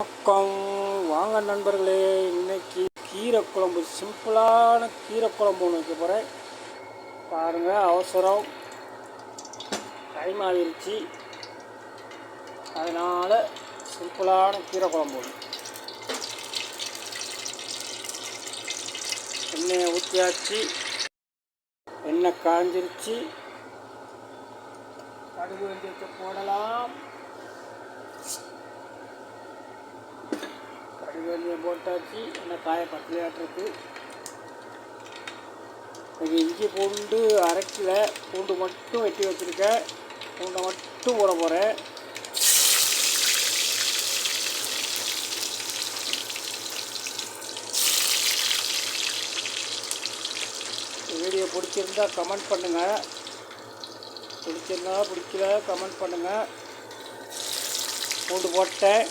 வணக்கம். வாங்க நண்பர்களே இன்னைக்கு கீரை குழம்பு சிம்பிளான கீரை குழம்பு ஒன்று வைக்க போகிறேன் பாருங்கள் அவசரம். டைம் ஆகிருச்சு. அதனால் சிம்பிளான கீரை குழம்பு ஒன்று எண்ணெயை ஊற்றியாச்சு எண்ணெய் காஞ்சிருச்சு. கடுகு வெந்தயத்தை போடலாம். கடுகு போட்டாச்சு என்ன காய பத்தியாட்டிருக்கு எனக்கு இஞ்சி பூண்டு அரைக்கல பூண்டு மட்டும் வெட்டி வச்சுருக்கேன். பூண்டை மட்டும் போட போகிறேன் வீடியோ பிடிச்சிருந்தா கமெண்ட் பண்ணுங்கள் பிடிச்சிருந்தா பிடிக்கல கமெண்ட் பண்ணுங்கள் பூண்டு போட்டேன்.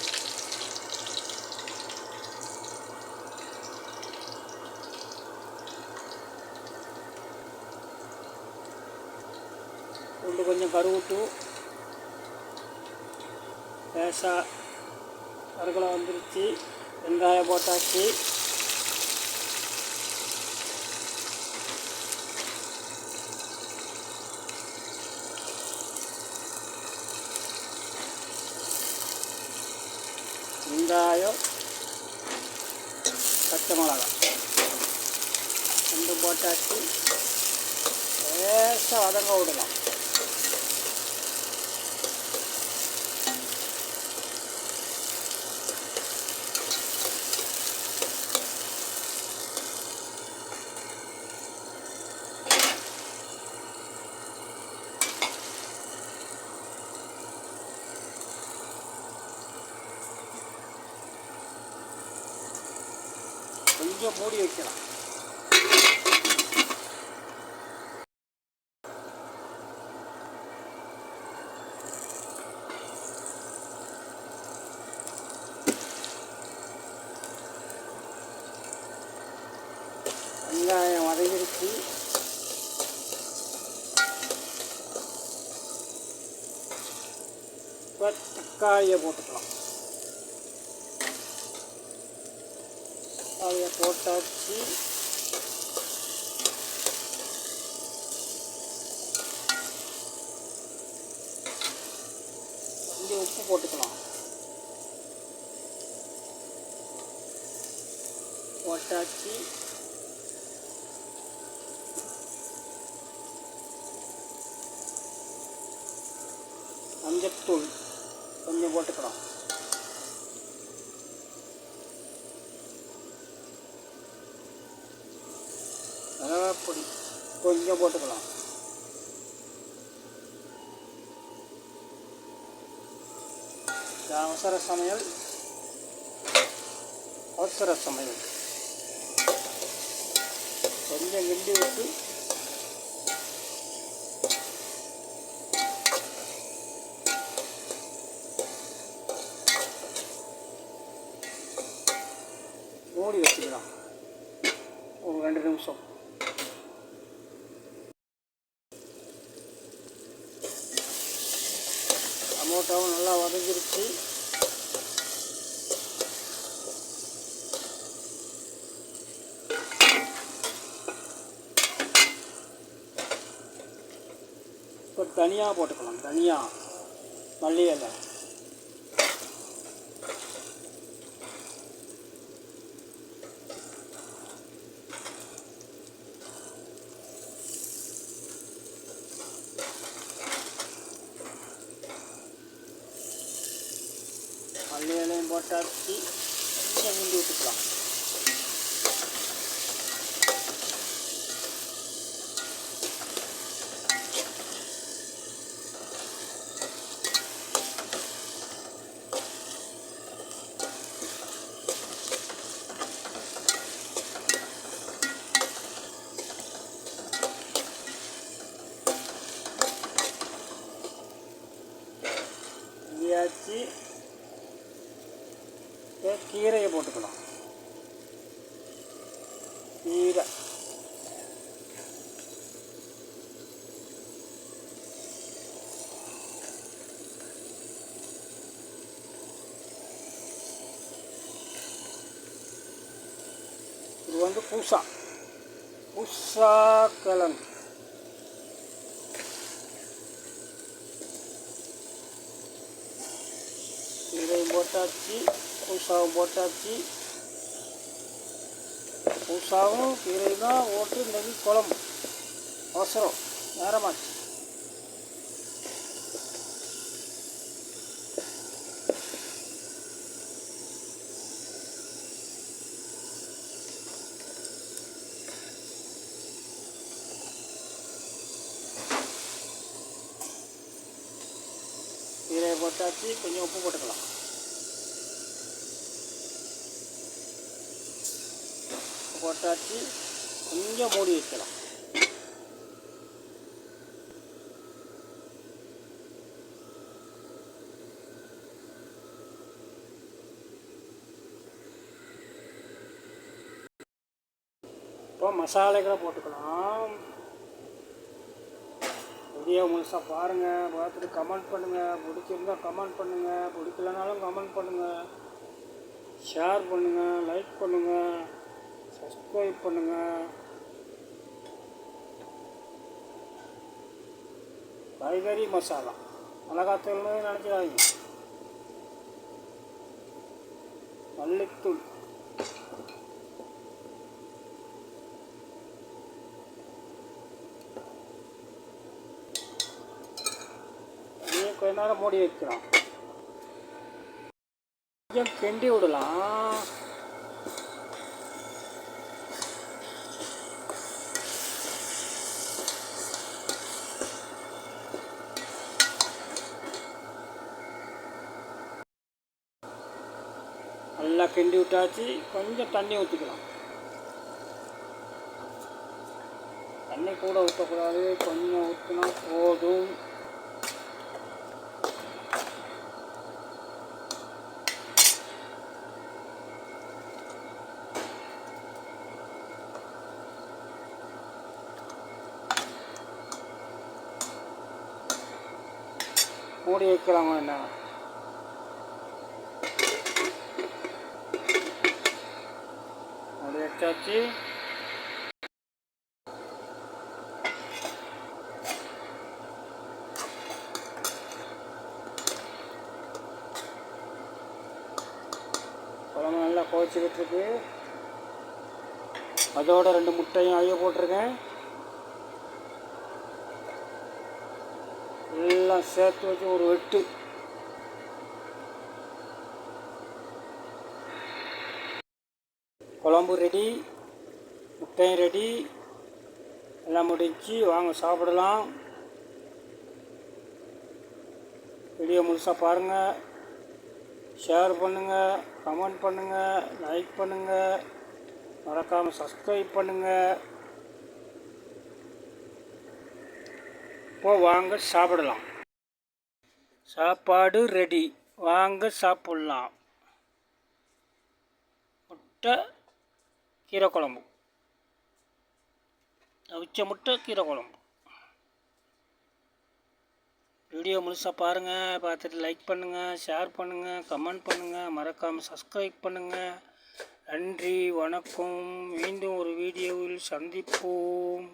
பூண்டு கொஞ்சம் கருவிட்டு லேசாக கருகலை வந்துருச்சு வெங்காயம் போட்டாச்சு வெங்காயம் பச்சை மிளகா ரெண்டும் போட்டாச்சு லேசாக வதங்க விடலாம் கொஞ்சம் மூடி வைக்கலாம். வெங்காயம் வதங்கிருச்சு இப்போ தக்காளியை போட்டுக்கலாம். தக்காளியை போட்டாச்சு. கொஞ்சம் உப்பு போட்டுக்கலாம். போட்டாச்சு. மஞ்சத்தூள் கொஞ்சம் போட்டுக்கலாம் மிளகாப்பொடி கொஞ்சம் போட்டுக்கலாம். அவசர சமையல். அவசர சமையல். கொஞ்சம் கிண்டி விட்டு மூடி வச்சுக்கலாம் ஒரு ரெண்டு நிமிஷம் டொமேட்டோவும் நல்லா வதங்கிருச்சு. இப்போ தனியாக போட்டுக்கலாம் தனியாக மல்லி இலை மல்லி இலையும் போட்டாச்சு கொஞ்சம் முந்தி விட்டுக்கலாம் கீரையை போட்டுக்கலாம் கீரை இது வந்து பூசா பூசா கிழங்கு இதை போட்டாச்சு பூசாவும் போட்டாச்சு பூசாவும் கீரை தான் ஓட்டு நெல் குழம்பு அவசரம் நேரமாச்சு கீரையை போட்டாச்சு கொஞ்சம் உப்பு போட்டுக்கலாம் போட்டாச்சு கொஞ்சம் மூடி வைக்கலாம். இப்போ மசாலைகளை போட்டுக்கலாம். வீடியோ முழுசாக பாருங்கள் பார்த்துட்டு கமெண்ட் பண்ணுங்கள் பிடிச்சிருந்தா கமெண்ட் பண்ணுங்கள் பிடிக்கலனாலும் கமெண்ட் பண்ணுங்கள் ஷேர் பண்ணுங்கள் லைக் பண்ணுங்கள் சப்ஸ்கிரைப் பண்ணுங்கள் காய்கறி மசாலா மிளகாத்தூள்னு நினச்சிடாதீங்க மல்லித்தூள். கொஞ்ச நேரம் மூடி வைக்கிறோம். கொஞ்சம் கிண்டி விடலாம். நல்லா கிண்டி விட்டாச்சு. கொஞ்சம் தண்ணி ஊற்றிக்கலாம் தண்ணி கூட ஊற்றக்கூடாது கொஞ்சம் ஊற்றினா போதும். மூடி வைக்கலாமா என்ன மூடி வச்சாச்சு. குழம்பு நல்லா கோச்சிக்கிட்டு இருக்கு அதோட ரெண்டு முட்டையும் அழிய போட்டிருக்கேன். எல்லாம் சேர்த்து வச்சு ஒரு வெட்டு குழம்பு ரெடி முட்டையும் ரெடி எல்லாம் முடிஞ்சு வாங்க சாப்பிடலாம். வீடியோ முழுசாக பாருங்கள் ஷேர் பண்ணுங்கள் கமெண்ட் பண்ணுங்கள் லைக் பண்ணுங்கள் மறக்காமல் சப்ஸ்கிரைப் பண்ணுங்கள் இப்போ வாங்க சாப்பிடலாம். சாப்பாடு ரெடி வாங்க சாப்பிட்லாம். முட்டை கீரை குழம்பு அவிச்ச முட்டை கீரை குழம்பு வீடியோ முழுசாக பாருங்கள் பார்த்துட்டு லைக் பண்ணுங்கள் ஷேர் பண்ணுங்கள் கமெண்ட் பண்ணுங்கள் மறக்காமல் சப்ஸ்கிரைப் பண்ணுங்கள் நன்றி வணக்கம். மீண்டும் ஒரு வீடியோவில் சந்திப்போம்.